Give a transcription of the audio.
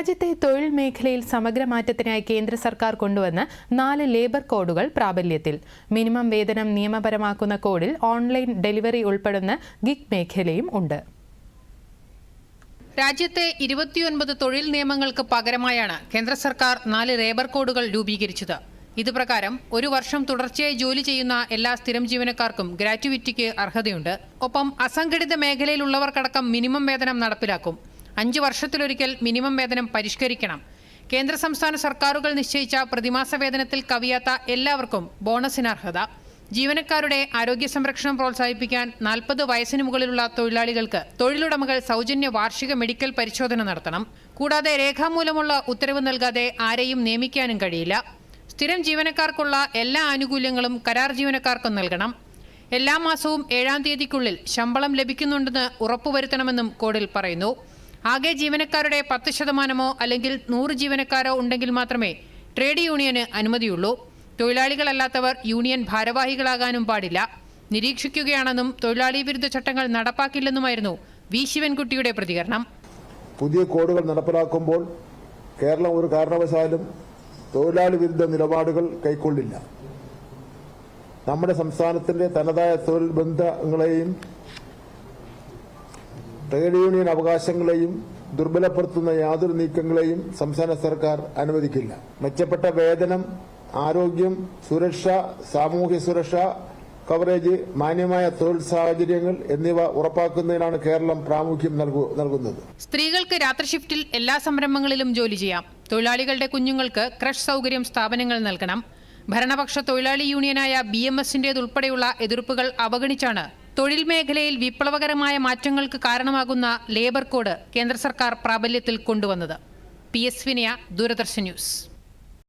രാജ്യത്തെ തൊഴിൽ മേഖലയിൽ സമഗ്ര മാറ്റത്തിനായി കേന്ദ്ര സർക്കാർ കൊണ്ടുവന്ന നാല് ലേബർ കോഡുകൾ പ്രാബല്യത്തിൽ. മിനിമം വേതനം നിയമപരമാക്കുന്ന കോഡിൽ ഓൺലൈൻ ഡെലിവറി ഉൾപ്പെടുന്ന ഗിഗ് മേഖലയും ഉണ്ട്. രാജ്യത്തെ ഇരുപത്തിയൊൻപത് തൊഴിൽ നിയമങ്ങൾക്ക് പകരമായാണ് കേന്ദ്ര സർക്കാർ നാല് ലേബർ കോഡുകൾ രൂപീകരിച്ചത്. ഇത് പ്രകാരം ഒരു വർഷം തുടർച്ചയായി ജോലി ചെയ്യുന്ന എല്ലാ സ്ഥിരം ജീവനക്കാർക്കും ഗ്രാറ്റുവിറ്റിക്ക് അർഹതയുണ്ട്. ഒപ്പം അസംഘടിത മേഖലയിലുള്ളവർക്കടക്കം മിനിമം വേതനം നടപ്പിലാക്കും. അഞ്ച് വർഷത്തിലൊരിക്കൽ മിനിമം വേതനം പരിഷ്കരിക്കണം. കേന്ദ്ര സംസ്ഥാന സർക്കാരുകൾ നിശ്ചയിച്ച പ്രതിമാസ വേതനത്തിൽ കവിയാത്ത എല്ലാവർക്കും ബോണസിന് അർഹത ജീവനക്കാരുടെ ആരോഗ്യ സംരക്ഷണം പ്രോത്സാഹിപ്പിക്കാൻ നാൽപ്പത് വയസ്സിന് മുകളിലുള്ള തൊഴിലാളികൾക്ക് തൊഴിലുടമകൾ സൗജന്യ വാർഷിക മെഡിക്കൽ പരിശോധന നടത്തണം. കൂടാതെ രേഖാമൂലമുള്ള ഉത്തരവ് നൽകാതെ ആരെയും നിയമിക്കാനും കഴിയില്ല. സ്ഥിരം ജീവനക്കാർക്കുള്ള എല്ലാ ആനുകൂല്യങ്ങളും കരാർ ജീവനക്കാർക്കും നൽകണം. എല്ലാ മാസവും ഏഴാം തീയതിക്കുള്ളിൽ ശമ്പളം ലഭിക്കുന്നുണ്ടെന്ന് ഉറപ്പുവരുത്തണമെന്നും കോഡിൽ പറയുന്നു. ആകെ ജീവനക്കാരുടെ പത്ത് ശതമാനമോ അല്ലെങ്കിൽ നൂറ് ജീവനക്കാരോ ഉണ്ടെങ്കിൽ മാത്രമേ ട്രേഡ് യൂണിയന് അനുമതിയുള്ളൂ. തൊഴിലാളികളല്ലാത്തവർ യൂണിയൻ ഭാരവാഹികളാകാനും പാടില്ല. നിരീക്ഷിക്കുകയാണെന്നും തൊഴിലാളി വിരുദ്ധ ചട്ടങ്ങൾ നടപ്പാക്കില്ലെന്നുമായിരുന്നു വി ശിവൻകുട്ടിയുടെ പ്രതികരണം. പുതിയ കോഡുകൾ നടപ്പിലാക്കുമ്പോൾ കേരളം ഒരു കാരണവശാലും തൊഴിലാളി വിരുദ്ധ നിലപാടുകൾ കൈക്കൊള്ളില്ല. നമ്മുടെ സംസ്ഥാനത്തിന്റെ തനതായ തൊഴിൽ ബന്ധങ്ങളെയും ട്രേഡ് യൂണിയൻ അവകാശങ്ങളെയും ദുർബലപ്പെടുത്തുന്ന യാതൊരു നീക്കങ്ങളെയും സംസ്ഥാന സർക്കാർ അനുവദിക്കില്ല. മെച്ചപ്പെട്ട വേതനം ആരോഗ്യം സുരക്ഷ സാമൂഹ്യ സുരക്ഷ കവറേജ് മാന്യമായ തൊഴിൽ സാഹചര്യങ്ങൾ എന്നിവ ഉറപ്പാക്കുന്നതിനാണ് കേരളം പ്രാമുഖ്യം നൽകുന്നത്. സ്ത്രീകൾക്ക് രാത്രി ഷിഫ്റ്റിൽ എല്ലാ സംരംഭങ്ങളിലും ജോലി ചെയ്യാം. തൊഴിലാളികളുടെ കുഞ്ഞുങ്ങൾക്ക് ക്രഷ് സൗകര്യം സ്ഥാപനങ്ങൾ നൽകണം. ഭരണപക്ഷ തൊഴിലാളി യൂണിയനായ ബി എം എസിന്റേതുൾപ്പെടെയുള്ള എതിർപ്പുകൾ അവഗണിച്ചാണ് തൊഴിൽ മേഖലയിൽ വിപ്ലവകരമായ മാറ്റങ്ങൾക്ക് കാരണമാകുന്ന ലേബർ കോഡ് കേന്ദ്ര സർക്കാർ പ്രാബല്യത്തിൽ കൊണ്ടുവന്നത്. P. S. Vinaya Doordarshan news.